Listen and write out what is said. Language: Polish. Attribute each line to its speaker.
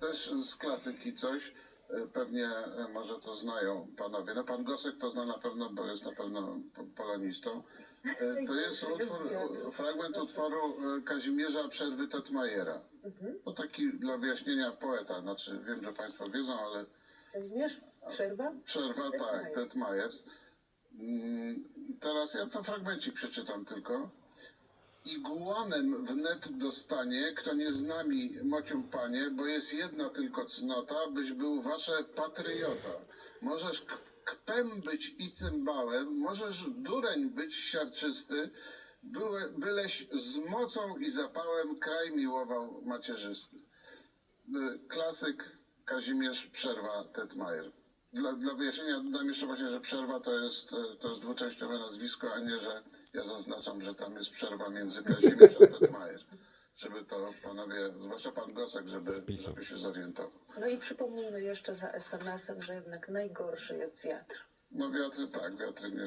Speaker 1: Też z klasyki coś. e, Pewnie e, może to znają panowie. No pan Gosek to zna na pewno, bo jest na pewno po- polonistą. E, To jest utwór, fragment utworu Kazimierza Przerwy Tetmajera. To taki dla wyjaśnienia poeta. Znaczy wiem, że państwo wiedzą, ale
Speaker 2: Kazimierz? Przerwa?
Speaker 1: Przerwa, tak,
Speaker 2: Tetmajer.
Speaker 1: Mm, Teraz ja ten fragmencik przeczytam tylko. Iguanem wnet dostanie, kto nie z nami, mocium panie, bo jest jedna tylko cnota, byś był wasze patriota. Możesz kpem być i cymbałem, możesz dureń być siarczysty, byleś z mocą i zapałem kraj miłował macierzysty. Y, Klasyk Kazimierz Przerwa Tetmajer. Dla, dla wyjaśnienia dodam jeszcze właśnie, że przerwa to jest, e, to jest dwuczęściowe nazwisko, a nie, że ja zaznaczam, że tam jest przerwa między Kazimierz a Tetmajer. Żeby to panowie, zwłaszcza pan Gosek, żeby, żeby się zorientował.
Speaker 2: No i przypomnijmy jeszcze za SMS-em, że jednak najgorszy jest wiatr.
Speaker 1: No wiatry tak, wiatry nie są.